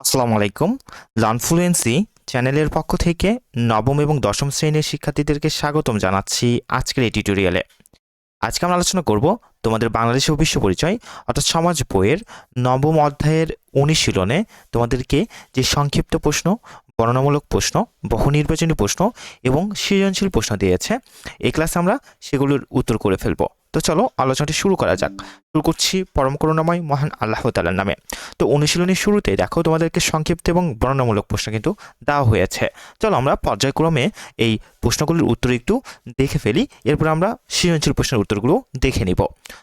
আসসালামু আলাইকুম। লার্নফ্লুয়েন্সি চ্যানেলের পক্ষ থেকে নবম এবং দশম শ্রেণির শিক্ষার্থীদেরকে স্বাগতম জানাচ্ছি আজকের এই টিউটোরিয়ালে। আজকে আমরা আলোচনা করব তোমাদের বাংলাদেশের বিশ্ব পরিচয়, অর্থাৎ সমাজ বইয়ের নবম অধ্যায়ের অনুশীলনে তোমাদেরকে যে সংক্ষিপ্ত প্রশ্ন, বর্ণনামূলক প্রশ্ন, বহু নির্বাচনী প্রশ্ন এবং সৃজনশীল প্রশ্ন দিয়েছে, এই ক্লাসে আমরা সেগুলোর উত্তর করে ফেলব। তো চলো আলোচনাটি শুরু করা যাক। শুরু করছি পরম করুণাময় মহান আল্লাহ তালার নামে। তো অনুশীলনের শুরুতে দেখো তোমাদেরকে সংক্ষিপ্ত এবং বর্ণনামূলক প্রশ্ন কিন্তু দেওয়া হয়েছে। চলো আমরা পর্যায়ক্রমে এই প্রশ্নগুলির উত্তর একটু দেখে ফেলি। এরপর আমরা সৃজনশীল প্রশ্নের উত্তরগুলো দেখে নিব।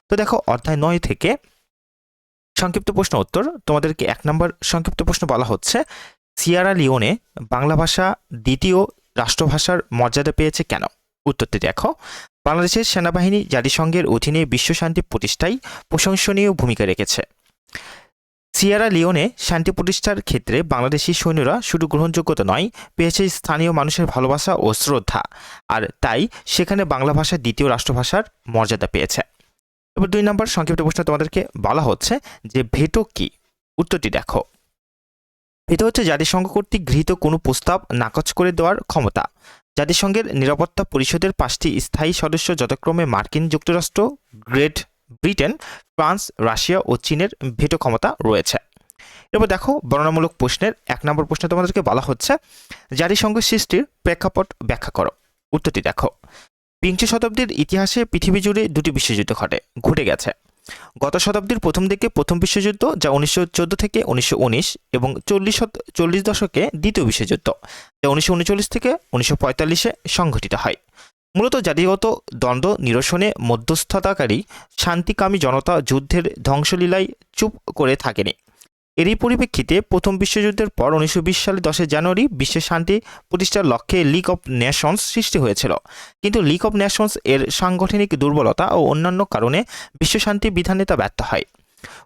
তো দেখো অধ্যায় নয় থেকে সংক্ষিপ্ত প্রশ্ন উত্তর। তোমাদেরকে এক নম্বর সংক্ষিপ্ত প্রশ্ন বলা হচ্ছে, সিয়ারা লিওনে বাংলা ভাষা দ্বিতীয় রাষ্ট্রভাষার মর্যাদা পেয়েছে কেন? উত্তরটি দেখো, বাংলাদেশের সেনাবাহিনী জাতিসংঘের অধীনে বিশ্বশান্তি প্রতিষ্ঠায় প্রশংসনীয় ভূমিকা রেখেছে। সিয়ারা লিওনে শান্তি প্রতিষ্ঠার ক্ষেত্রে বাংলাদেশি সৈন্যরা শুধু গ্রহণযোগ্যতা নয়, পেয়েছে স্থানীয় মানুষের ভালোবাসা ও শ্রদ্ধা। আর তাই সেখানে বাংলা ভাষা দ্বিতীয় রাষ্ট্রভাষার মর্যাদা পেয়েছে। এবার দুই নম্বর সংক্ষিপ্ত প্রশ্ন তোমাদেরকে বলা হচ্ছে যে ভেটো কি? উত্তরটি দেখো। ভেটো হচ্ছে জাতিসংঘ কর্তৃক গৃহীত কোনো প্রস্তাব নাকচ করে দেওয়ার ক্ষমতা। জাতিসংঘের নিরাপত্তা পরিষদের পাঁচটি স্থায়ী সদস্য যথাক্রমে মার্কিন যুক্তরাষ্ট্র, গ্রেট ব্রিটেন, ফ্রান্স, রাশিয়া ও চীনের ভেটো ক্ষমতা রয়েছে। এবার দেখো বর্ণনামূলক প্রশ্নের এক নম্বর প্রশ্নে তোমাদেরকে বলা হচ্ছে, জাতিসংঘ সৃষ্টির প্রেক্ষাপট ব্যাখ্যা করো। উত্তরটি দেখো, বিংশ শতাব্দীর ইতিহাসে পৃথিবী জুড়ে দুটি বিশ্বযুদ্ধ ঘটে ঘটে গেছে। গত শতাব্দীর প্রথম দিকে প্রথম বিশ্বযুদ্ধ যা উনিশশো চোদ্দ থেকে উনিশশো উনিশ এবং চল্লিশ চল্লিশ দশকে দ্বিতীয় বিশ্বযুদ্ধ যা উনিশশো উনচল্লিশ থেকে উনিশশো সংঘটিত হয়। মূলত জাতিগত দ্বন্দ্ব, নিরসনে মধ্যস্থতাকারী, শান্তিকামী জনতা যুদ্ধের ধ্বংসলীলায় চুপ করে থাকেনি। এরই পরিপ্রেক্ষিতে প্রথম বিশ্বযুদ্ধের পর উনিশশো বিশ সালে দশই জানুয়ারি বিশ্বের শান্তি প্রতিষ্ঠার লক্ষ্যে লিগ অফ নেশনস সৃষ্টি হয়েছিল। কিন্তু লিগ অফ নেশনস এর সাংগঠনিক দুর্বলতা ও অন্যান্য কারণে বিশ্বশান্তি বিধানে তা ব্যর্থ হয়।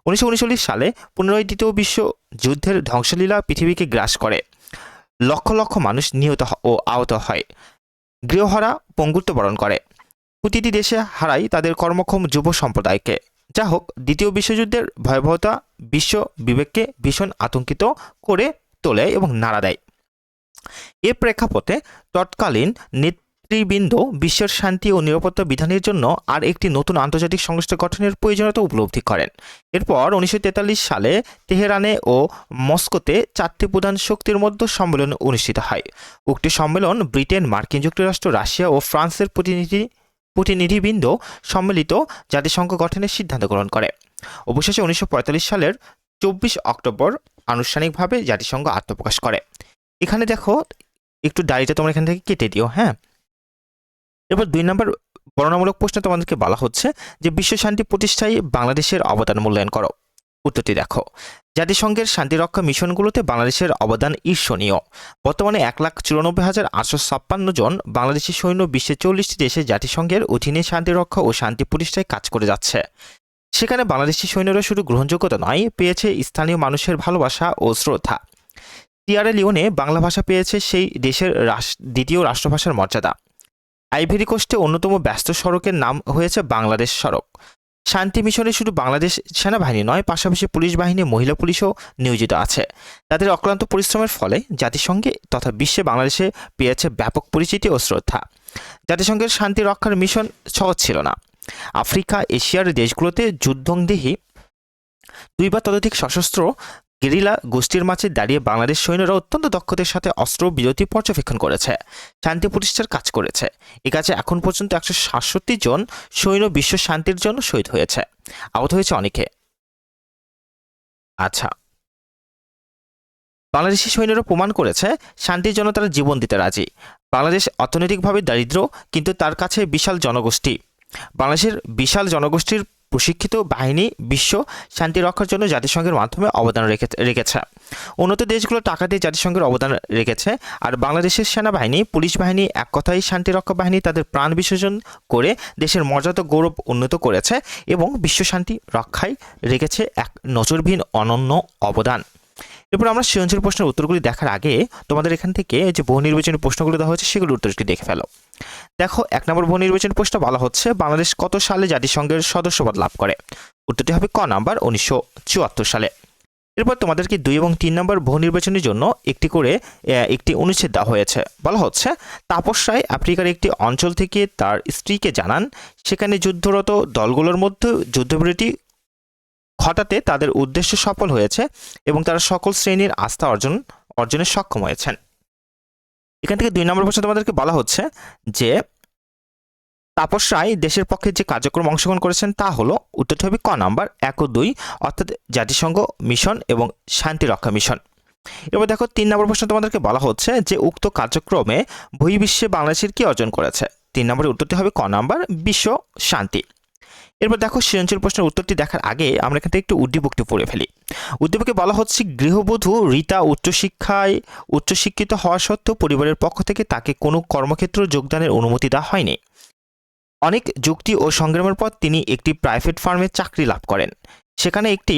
উনিশশো উনচল্লিশ সালে পুনরায় দ্বিতীয় বিশ্ব যুদ্ধের ধ্বংসলীলা পৃথিবীকে গ্রাস করে। লক্ষ লক্ষ মানুষ নিহত ও আহত হয়। গৃহহারা পঙ্গুত্ব বরণ করে। প্রতিটি দেশে হারাই তাদের কর্মক্ষম যুব সম্প্রদায়কে। যা হোক, দ্বিতীয় বিশ্বযুদ্ধের ভয়াবহতা বিশ্ব বিবেককে ভীষণ আতঙ্কিত করে তোলে এবং নাড়া দেয়। এ প্রেক্ষাপটে তৎকালীন নেতৃবৃন্দ বিশ্বের শান্তি ও নিরাপত্তা বিধানের জন্য আর একটি নতুন আন্তর্জাতিক সংস্থা গঠনের প্রয়োজনীয়তা উপলব্ধি করেন। এরপর উনিশশো তেতাল্লিশ সালে তেহরানে ও মস্কোতে চারটি প্রধান শক্তির মধ্যে সম্মেলন অনুষ্ঠিত হয়। উক্ত সম্মেলন ব্রিটেন, মার্কিন যুক্তরাষ্ট্র, রাশিয়া ও ফ্রান্সের প্রতিনিধি, প্রতিনিধিবৃন্দ সম্মিলিত জাতিসংঘ গঠনের সিদ্ধান্ত গ্রহণ করে। অবশেষে উনিশশো পঁয়তাল্লিশ সালের চব্বিশ অক্টোবর আনুষ্ঠানিকভাবে জাতিসংঘ আত্মপ্রকাশ করে। এখানে দেখো, একটু ডায়েরিটা তোমরা এখান থেকে কেটে দিও হ্যাঁ? এবার দুই নম্বর বর্ণনামূলক প্রশ্নে তোমাদেরকে বলা হচ্ছে যে বিশ্ব শান্তি প্রতিষ্ঠায় বাংলাদেশের অবদান মূল্যায়ন করো। উত্তরটি দেখো। জাতিসংঘের শান্তিরক্ষা মিশনগুলোতে বাংলাদেশের অবদান ঈর্ষণীয়। বর্তমানে এক লাখ চুরানব্বই হাজার আটশো ছাপ্পান্ন জন বাংলাদেশি সৈন্য বিশ্বের চল্লিশটি দেশে জাতিসংঘের অধীনে শান্তিরক্ষা ও শান্তি প্রতিষ্ঠায় কাজ করে যাচ্ছে। সেখানে বাংলাদেশি সৈন্যরা শুধু গ্রহণযোগ্যতা নয়, পেয়েছে স্থানীয় মানুষের ভালোবাসা ও শ্রদ্ধা। সিয়ারা লিওনে বাংলা ভাষা পেয়েছে সেই দেশের দ্বিতীয় রাষ্ট্রভাষার মর্যাদা। আইভেরি কোস্টে অন্যতম ব্যস্ত সড়কের নাম হয়েছে বাংলাদেশ সড়ক। শান্তি মিশনে শুধু বাংলাদেশ সেনাবাহিনী নয়, পাশাপাশি পুলিশ বাহিনী, মহিলা পুলিশও নিয়োজিত আছে। তাদের অক্লান্ত পরিশ্রমের ফলে জাতিসংঘে তথা বিশ্বে বাংলাদেশে পেয়েছে ব্যাপক পরিচিতি ও শ্রদ্ধা। জাতিসংঘের শান্তি রক্ষার মিশন সহজ ছিল না। আফ্রিকা, এশিয়ার দেশগুলোতে যুদ্ধংদেহী দুই বা ততোধিক সশস্ত্র গেরিলা গোষ্ঠীর মাঝে দাঁড়িয়ে বাংলাদেশ সৈন্যরা অত্যন্ত দক্ষতার সাথে অস্ত্র বিরতি পর্যবেক্ষণ করেছে। শান্তি প্রতিষ্ঠার কাজ করেছে। এ কাজে এখন পর্যন্ত একশো সাতষট্টি জন সৈন্য বিশ্ব শান্তির জন্য শহীদ হয়েছে। আহত হয়েছে অনেকে। আচ্ছা। বাংলাদেশি সৈন্যরা প্রমাণ করেছে, শান্তির জন্য তারা জীবন দিতে রাজি। বাংলাদেশ অর্থনৈতিকভাবে দারিদ্র কিন্তু তার কাছে বিশাল জনগোষ্ঠী। বাংলাদেশের বিশাল জনগোষ্ঠীর প্রশিক্ষিত বাহিনী বিশ্ব শান্তি রক্ষার জন্য জাতিসংঘের মাধ্যমে অবদান রেখে রেখেছে। উন্নত দেশগুলো টাকা দিয়ে জাতিসংঘের অবদান রেখেছে। আর বাংলাদেশের সেনাবাহিনী, পুলিশ বাহিনী এক কথায় শান্তিরক্ষা বাহিনী তাদের প্রাণ বিসর্জন করে দেশের মর্যাদা, গৌরব উন্নত করেছে এবং বিশ্ব শান্তি রক্ষায় রেখেছে এক নজরবিহীন অনন্য অবদান। এরপর আমরা সৃজনশীল প্রশ্নের উত্তরগুলি দেখার আগে তোমাদের এখান থেকে যে বহু নির্বাচনী প্রশ্নগুলো দেওয়া হয়েছে সেগুলোর উত্তর একটু দেখে ফেলো। দেখো, এক নম্বর বহু নির্বাচনী প্রশ্ন বলা হচ্ছে, বাংলাদেশ কত সালে জাতিসংঘের সদস্যপদ লাভ করে? উত্তরটি হবে ক নাম্বার, উনিশশো চুয়াত্তর সালে। এরপর তোমাদেরকে দুই এবং তিন নম্বর বহু নির্বাচনের জন্য একটি করে একটি অনুচ্ছেদ দেওয়া হয়েছে। বলা হচ্ছে, তাপস রায় আফ্রিকার একটি অঞ্চল থেকে তার স্ত্রীকে জানান, সেখানে যুদ্ধরত দলগুলোর মধ্যে যুদ্ধবিরতি ঘটাতে তাদের উদ্দেশ্য সফল হয়েছে এবং তারা সকল শ্রেণির আস্থা অর্জন, অর্জনে সক্ষম হয়েছেন। এখান থেকে দুই নম্বর প্রশ্ন তোমাদেরকে বলা হচ্ছে যে, তাপস রায় দেশের পক্ষে যে কার্যক্রম অংশগ্রহণ করেছেন তা হলো উত্তরটি হবে ক নাম্বার এক ও দুই, অর্থাৎ জাতিসংঘ মিশন এবং শান্তি রক্ষা মিশন। এবার দেখো তিন নম্বর প্রশ্ন তোমাদেরকে বলা হচ্ছে যে, উক্ত কার্যক্রমে বহির্বিশ্বে বাংলাদেশের কি অর্জন করেছে? তিন নম্বরের উত্তরটি হবে ক নাম্বার বিশ্ব শান্তি। এরপর দেখো সৃজনশীল প্রশ্নের উত্তরটি দেখার আগে আমরা এখান থেকে একটু উদ্দীপকটি পড়ে ফেলি। উদ্দীপকে বলা হচ্ছে গৃহবধূ রীতা উচ্চশিক্ষায় উচ্চশিক্ষিত হওয়া সত্ত্বেও পরিবারের পক্ষ থেকে তাকে কোনো কর্মক্ষেত্র যোগদানের অনুমতি দেওয়া হয়নি। অনেক যুক্তি ও সংগ্রামের পর তিনি একটি প্রাইভেট ফার্মে চাকরি লাভ করেন। সেখানে একটি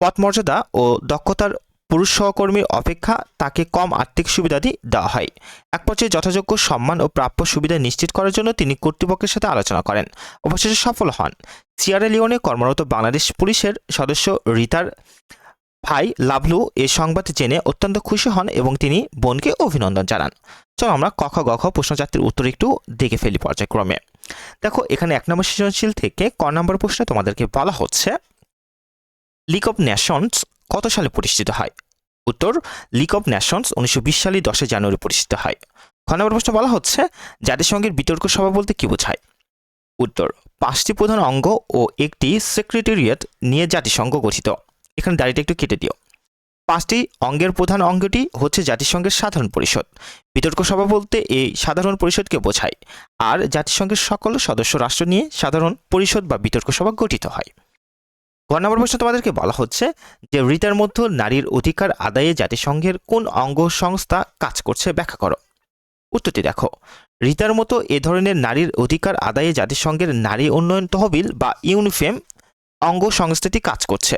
পদমর্যাদা ও দক্ষতার পুরুষ সহকর্মীর অপেক্ষা তাকে কম আর্থিক সুবিধাদি দেওয়া হয়। এক পর্যায়ে যথাযোগ্য সম্মান ও প্রাপ্য সুবিধা নিশ্চিত করার জন্য তিনি কর্তৃপক্ষের সাথে আলোচনা করেন। অবশেষে সফল হন। সিয়ারা লিওনে কর্মরত বাংলাদেশ পুলিশের সদস্য রিতার ভাই লাভলু এ সংবাদ জেনে অত্যন্ত খুশি হন এবং তিনি বোনকে অভিনন্দন জানান। চলো আমরা কখ গখ প্রশ্নচাত্রের উত্তর একটু দেখে ফেলি পর্যায়ক্রমে। দেখো, এখানে এক নম্বর সৃজনশীল থেকে ক নম্বর প্রশ্নে তোমাদেরকে বলা হচ্ছে লিগ অফ নেশনস কত সালে প্রতিষ্ঠিত হয়? উত্তর লিগ অফ নেশনস উনিশশো সালে দশই জানুয়ারি প্রতিষ্ঠিত হয়। খ নম্বর প্রশ্ন বলা হচ্ছে, জাতিসংঘের বিতর্ক সভা বলতে কি বোঝায়? উত্তর, পাঁচটি প্রধান অঙ্গ ও একটি সেক্রেটারিয়েট নিয়ে জাতিসংঘ গঠিত। এখানে দাড়িটা একটু কেটে দিও। পাঁচটি অঙ্গের প্রধান অঙ্গটি হচ্ছে জাতিসংঘের সাধারণ পরিষদ। বিতর্ক সভা বলতে এই সাধারণ পরিষদকে বোঝায়। আর জাতিসংঘের সকল সদস্য রাষ্ট্র নিয়ে সাধারণ পরিষদ বা বিতর্ক সভা গঠিত হয়। গ নম্বর প্রশ্ন তোমাদেরকে বলা হচ্ছে যে রিতার মধ্যে নারীর অধিকার আদায়ে জাতিসংঘের কোন অঙ্গ সংস্থা কাজ করছে ব্যাখ্যা করো। উত্তরটি দেখো। রিতার মতো এ ধরনের নারীর অধিকার আদায়ে জাতিসংঘের নারী উন্নয়ন তহবিল বা ইউনিফেম অঙ্গ সংস্থাটি কাজ করছে।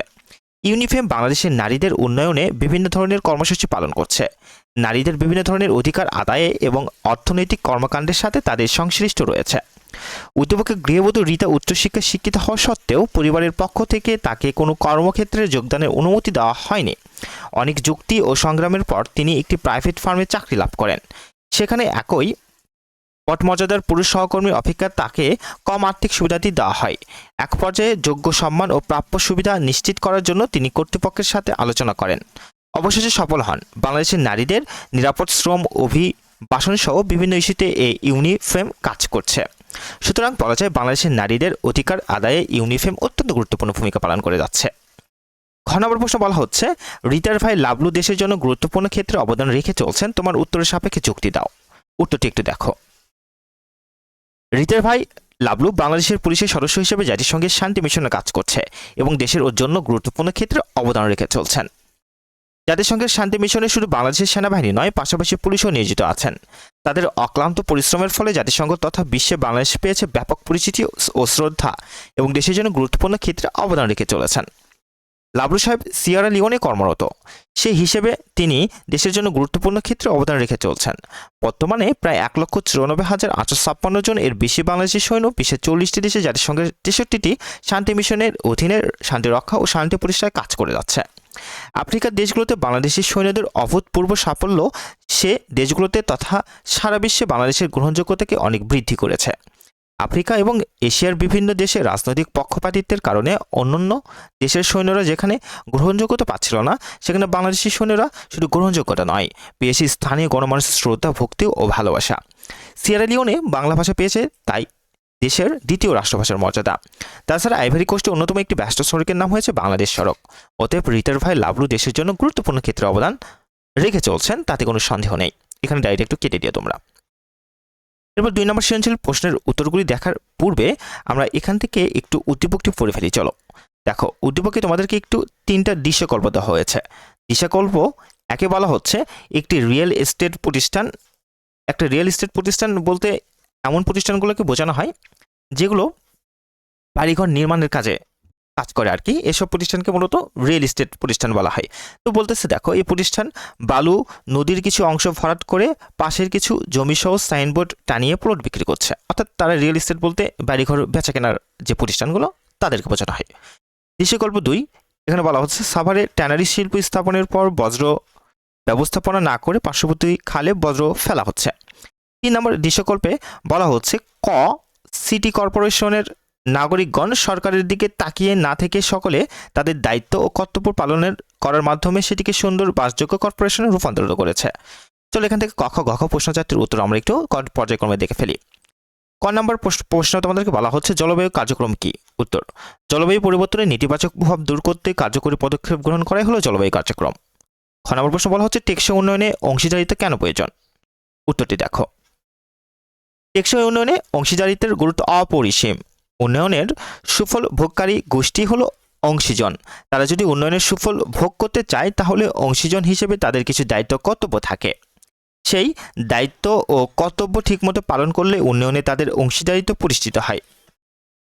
ইউনিফেম বাংলাদেশের নারীদের উন্নয়নে বিভিন্ন ধরনের কর্মসূচি পালন করছে। নারীদের বিভিন্ন ধরনের অধিকার আদায়ে এবং অর্থনৈতিক কর্মকাণ্ডের সাথে তাদের সংশ্লিষ্ট রয়েছে। উদ্যোগকে গৃহবধূ রীতা উচ্চশিক্ষায় শিক্ষিত হওয়া সত্ত্বেও পরিবারের পক্ষ থেকে তাকে কোনো কর্মক্ষেত্রে যোগদানের অনুমতি দেওয়া হয়নি। অনেক যুক্তি ও সংগ্রামের পর তিনি একটি প্রাইভেট ফার্মে চাকরি লাভ করেন। সেখানে একই পটমর্যাদার পুরুষ সহকর্মীর অপেক্ষা তাকে কম আর্থিক সুবিধাটি দেওয়া হয়। এক পর্যায়ে যোগ্য সম্মান ও প্রাপ্য সুবিধা নিশ্চিত করার জন্য তিনি কর্তৃপক্ষের সাথে আলোচনা করেন। অবশেষে সফল হন। বাংলাদেশের নারীদের নিরাপদ শ্রম অভিবাসন সহ বিভিন্ন ইস্যুতে এই ইউনিফ্রেম কাজ করছে। সুতরাং বলা যায় বাংলাদেশের নারীদের অধিকার আদায়ে ইউনিফেম অত্যন্ত গুরুত্বপূর্ণ ভূমিকা পালন করে যাচ্ছে। ঘ নম্বর প্রশ্ন বলা হচ্ছে রিতার ভাই লাভলু দেশের জন্য গুরুত্বপূর্ণ ক্ষেত্রে অবদান রেখে চলছেন, তোমার উত্তরের সাপেক্ষে যুক্তি দাও। উত্তরটি একটু দেখো। রিতার ভাই লাভলু বাংলাদেশের পুলিশের সদস্য হিসেবে জাতিসংঘের শান্তি মিশনে কাজ করছে এবং দেশের ওর জন্য গুরুত্বপূর্ণ ক্ষেত্রে অবদান রেখে চলছেন। জাতিসংঘের শান্তি মিশনে শুধু বাংলাদেশের সেনাবাহিনী নয়, পাশাপাশি পুলিশও নিয়োজিত আছেন। তাদের অক্লান্ত পরিশ্রমের ফলে জাতিসংঘ তথা বিশ্বে বাংলাদেশ পেয়েছে ব্যাপক পরিচিতি ও শ্রদ্ধা এবং দেশের জন্য গুরুত্বপূর্ণ ক্ষেত্রে অবদান রেখে চলেছেন। লাবলু সাহেব সিয়ারা লিওনে কর্মরত। সেই হিসেবে তিনি দেশের জন্য গুরুত্বপূর্ণ ক্ষেত্রে অবদান রেখে চলছেন। বর্তমানে প্রায় এক লক্ষ চুরানব্বই হাজার আটশো ছাপ্পান্ন জন এর বেশি বাংলাদেশি সৈন্য বিশ্বের চল্লিশটি দেশে জাতিসংঘের তেষট্টিটি শান্তি মিশনের অধীনে শান্তি রক্ষা ও শান্তি প্রতিষ্ঠায় কাজ করে যাচ্ছে। আফ্রিকার দেশগুলোতে বাংলাদেশি সৈন্যদের অভূতপূর্ব সাফল্য, সে দেশগুলোতে তথা সারা বিশ্বে বাংলাদেশের গ্রহণযোগ্যতাকে অনেক বৃদ্ধি করেছে। আফ্রিকা এবং এশিয়ার বিভিন্ন দেশে রাজনৈতিক পক্ষপাতিত্বের কারণে অন্যান্য দেশের সৈন্যরা যেখানে গ্রহণযোগ্যতা পাচ্ছিল না, সেখানে বাংলাদেশি সৈন্যরা শুধু গ্রহণযোগ্যতা নয়, পেয়েছে স্থানীয় গণমানুষের শ্রদ্ধা, ভক্তি ও ভালোবাসা। সিয়েরা লিওনে বাংলা ভাষা পেয়েছে, তাই দেশের দ্বিতীয় রাষ্ট্রভাষার মর্যাদা। তাছাড়া আইভারি কোস্টে অন্যতম একটি ব্যস্ত সড়কের নাম হয়েছে বাংলাদেশ সড়ক। অতএব রিটার ভাই লাভলু দেশের জন্য গুরুত্বপূর্ণ ক্ষেত্রে অবদান রেখে চলছেন, তাতে কোনো সন্দেহ নেই। এখানে ডাইরেক্ট একটু কেটে দিও তোমরা। এরপর দুই নম্বর সৃজনশীল প্রশ্নের উত্তরগুলি দেখার পূর্বে আমরা এখান থেকে একটু উদ্দীপকটি পড়ে ফেলি, চলো। দেখো, উদ্দীপকে তোমাদেরকে একটু তিনটা দিশাকল্প দেওয়া হয়েছে। দিশাকল্প একে বলা হচ্ছে একটি রিয়েল এস্টেট প্রতিষ্ঠান, একটা রিয়েল এস্টেট প্রতিষ্ঠান বলতে এমন প্রতিষ্ঠানগুলোকে বোঝানো হয় যেগুলো বাড়িঘর নির্মাণের কাজে কাজ করে আর কি। এসব প্রতিষ্ঠানকে মূলত রিয়েল এস্টেট প্রতিষ্ঠান বলা হয়। তো বলতেছে, দেখো, এই প্রতিষ্ঠান বালু নদীর কিছু অংশ ভরাট করে পাশের কিছু জমি সহ সাইনবোর্ড টানিয়ে প্লট বিক্রি করছে। অর্থাৎ তারা রিয়েল এস্টেট বলতে বাড়িঘর বেচা কেনার যে প্রতিষ্ঠানগুলো, তাদেরকে বোঝানো হয়। দৃশ্যকল্প দুই, এখানে বলা হচ্ছে, সাভারে ট্যানারি শিল্প স্থাপনের পর বজ্র ব্যবস্থাপনা না করে পার্শ্ববর্তী খালে বজ্র ফেলা হচ্ছে। তিন নম্বর দৃশ্যকল্পে বলা হচ্ছে, ক, সিটি কর্পোরেশনের নাগরিকগণ সরকারের দিকে তাকিয়ে না থেকে সকলে তাদের দায়িত্ব ও কর্তব্য পালনের করার মাধ্যমে সেটিকে সুন্দর বাসযোগ্য কর্পোরেশনে রূপান্তরিত করেছে। চলো এখান থেকে কখ গখ প্রশ্ন চারটির উত্তর আমরা একটু পর্যায়ক্রমে দেখে ফেলি। ক নম্বর প্রশ্ন- প্রশ্ন তোমাদেরকে বলা হচ্ছে, জলবায়ু কার্যক্রম কি? উত্তর, জলবায়ু পরিবর্তনের নেতিবাচক প্রভাব দূর করতে কার্যকরী পদক্ষেপ গ্রহণ করাই হলো জলবায়ু কার্যক্রম। খ নম্বর প্রশ্ন বলা হচ্ছে, টেকসই উন্নয়নে অংশীদারিত্ব কেন প্রয়োজন? উত্তরটি দেখো। টেকসই উন্নয়নে অংশীদারিত্বের গুরুত্ব অপরিসীম। উন্নয়নের সুফল ভোগকারী গোষ্ঠী হলো অংশীজন। তারা যদি উন্নয়নের সুফল ভোগ করতে চায়, তাহলে অংশীজন হিসেবে তাদের কিছু দায়িত্ব, কর্তব্য থাকে। সেই দায়িত্ব ও কর্তব্য ঠিকমতো পালন করলে উন্নয়নে তাদের অংশীদারিত্ব প্রতিষ্ঠিত হয়।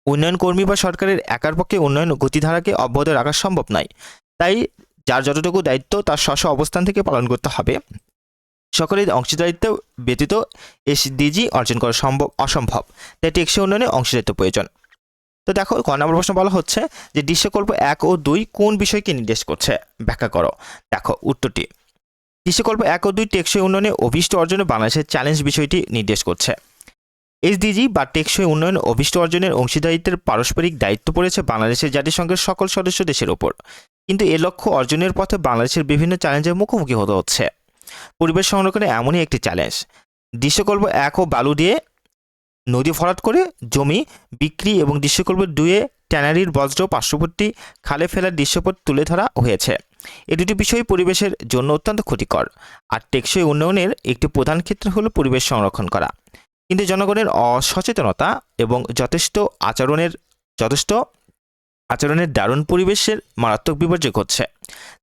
উন্নয়ন কর্মী বা সরকারের একার পক্ষে উন্নয়ন গতিধারাকে অব্যাহত রাখা সম্ভব নয়। তাই যার যতটুকু দায়িত্ব, তার স্ব অবস্থান থেকে পালন করতে হবে। সকলের অংশীদারিত্ব ব্যতীত এসডিজি অর্জন করা সম্ভব, অসম্ভব। তাই টেকসই উন্নয়নে অংশীদারিত্ব প্রয়োজন। তো দেখো, ক নম্বর প্রশ্ন বলা হচ্ছে যে দৃশ্যকল্প এক ও দুই কোন বিষয়কে নির্দেশ করছে? ব্যাখ্যা করো। দেখো, উত্তরটি। দৃশ্যকল্প এক ও দুই টেকসই উন্নয়নে অভিষ্ট অর্জনে বাংলাদেশের চ্যালেঞ্জ বিষয়টি নির্দেশ করছে। এসডিজি বা টেকসই উন্নয়ন অভিষ্ট অর্জনের অংশীদারিত্বের পারস্পরিক দায়িত্ব পড়েছে বাংলাদেশের জাতিসংঘের সকল সদস্য দেশের ওপর। কিন্তু এ লক্ষ্য অর্জনের পথে বাংলাদেশের বিভিন্ন চ্যালেঞ্জের মুখোমুখি হতে হচ্ছে। পরিবেশ সংরক্ষণে এমনই একটি চ্যালেঞ্জ দৃশ্যকল্প এক ও বালু দিয়ে নদী ভরাট করে জমি বিক্রি এবং দৃশ্যকল্প দুয়ে ট্যানারির বজ্র, পার্শ্ববর্তী খালে ফেলার দৃশ্যপট তুলে ধরা হয়েছে। এ দুটি বিষয় পরিবেশের জন্য অত্যন্ত ক্ষতিকর আর টেকসই উন্নয়নের একটি প্রধান ক্ষেত্র হল পরিবেশ সংরক্ষণ করা। কিন্তু জনগণের অসচেতনতা এবং যথেষ্ট আচরণের যথেষ্ট আচরণের দারুণ পরিবেশের মারাত্মক বিপর্যয় ঘটছে।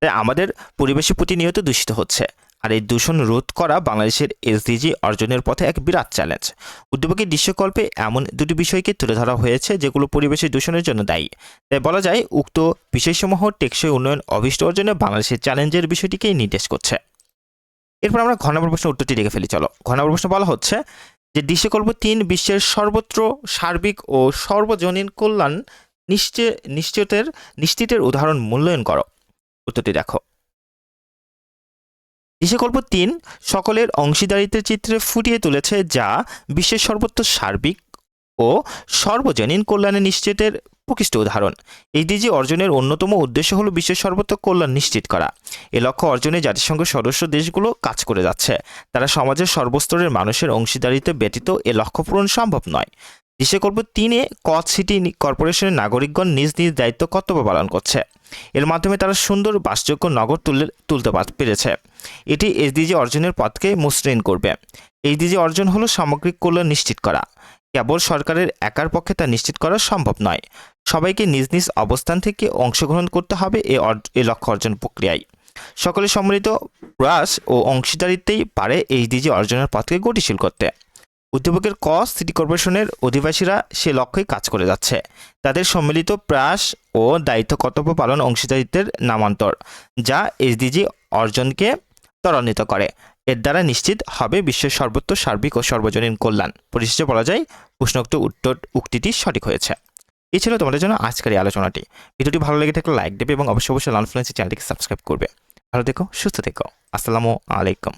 তাই আমাদের পরিবেশে প্রতিনিয়ত দূষিত হচ্ছে। আর এই দূষণ রোধ করা বাংলাদেশের এসডিজি অর্জনের পথে এক বিরাট চ্যালেঞ্জ উদ্যোগী দৃশ্যকল্পে এমন দুটি বিষয়কে তুলে ধরা হয়েছে যেগুলো পরিবেশের দূষণের জন্য দায়ী। তাই বলা যায়, উক্ত বিষয়সমূহ টেকসই উন্নয়ন, অভিষ্ট অর্জনে বাংলাদেশের চ্যালেঞ্জের বিষয়টিকেই নির্দেশ করছে। এরপর আমরা ঘন নম্বর প্রশ্ন উত্তরটি দেখে ফেলি, চলো। ঘন নম্বর প্রশ্ন বলা হচ্ছে যে, দৃশ্যকল্প তিন বিশ্বের সর্বত্র সার্বিক ও সর্বজনীন কল্যাণ নিশ্চয় নিশ্চিতের নিশ্চিতের উদাহরণ মূল্যায়ন করো। উত্তরটি দেখো। দৃশ্যকল্প তিন, সকলের অংশীদারিত্বের চিত্রে ফুটিয়ে তুলেছে যা বিশ্বের সর্বত্র সার্বিক ও সর্বজনীন কল্যাণে নিশ্চিতের প্রকৃষ্ট উদাহরণ। এই ডিজি অর্জনের অন্যতম উদ্দেশ্য হলো বিশ্বের সর্বত্র কল্যাণ নিশ্চিত করা। এ লক্ষ্য অর্জনে জাতিসংঘের সদস্য দেশগুলো কাজ করে যাচ্ছে। তারা সমাজের সর্বস্তরের মানুষের অংশীদারিত্ব ব্যতীত এ লক্ষ্য পূরণ সম্ভব নয়। দৃশ্যকল্প তিনে কচ সিটি কর্পোরেশনের নাগরিকগণ নিজ নিজ দায়িত্ব কর্তব্য পালন করছে। এর মাধ্যমে তারা সুন্দর বাসযোগ্য নগর তুলে, তুলতে পেরেছে। এটি এসডিজি অর্জনের পথকে মসৃণ করবে। এইচডিজি অর্জন হলো সামগ্রিক কল্যাণ নিশ্চিত করা। কেবল সরকারের একার পক্ষে তা নিশ্চিত করা সম্ভব নয়। সবাইকে নিজ নিজ অবস্থান থেকে অংশগ্রহণ করতে হবে এ লক্ষ্য অর্জন প্রক্রিয়ায়। সকলে সম্মিলিত প্রয়াস ও অংশীদারিত্বেই পারে এইচডিজি অর্জনের পথকে গতিশীল করতে। উদ্যোগের ক সিটি কর্পোরেশনের অধিবাসীরা সে লক্ষ্যেই কাজ করে যাচ্ছে। তাদের সম্মিলিত প্রয়াস ও দায়িত্ব কর্তব্য পালন অংশীদারিত্বের নামান্তর, যা এসডিজি অর্জনকে ত্বরান্বিত করে। এর দ্বারা নিশ্চিত হবে বিশ্বের সর্বত্র সার্বিক ও সর্বজনীন কল্যাণ। পরিশেষে বলা যায় প্রশ্নোক্ত উত্তর উক্তিটি সঠিক হয়েছে। এই ছিল তোমাদের জন্য আজকের এই আলোচনাটি। ভিডিওটি ভালো লেগে থাকলে লাইক দেবে এবং অবশ্যই অবশ্যই লানফ্লুয়েন্সি চ্যানেলটিকে সাবস্ক্রাইব করবে। ভালো থেকো, সুস্থ থেকো। আসসালামু আলাইকুম।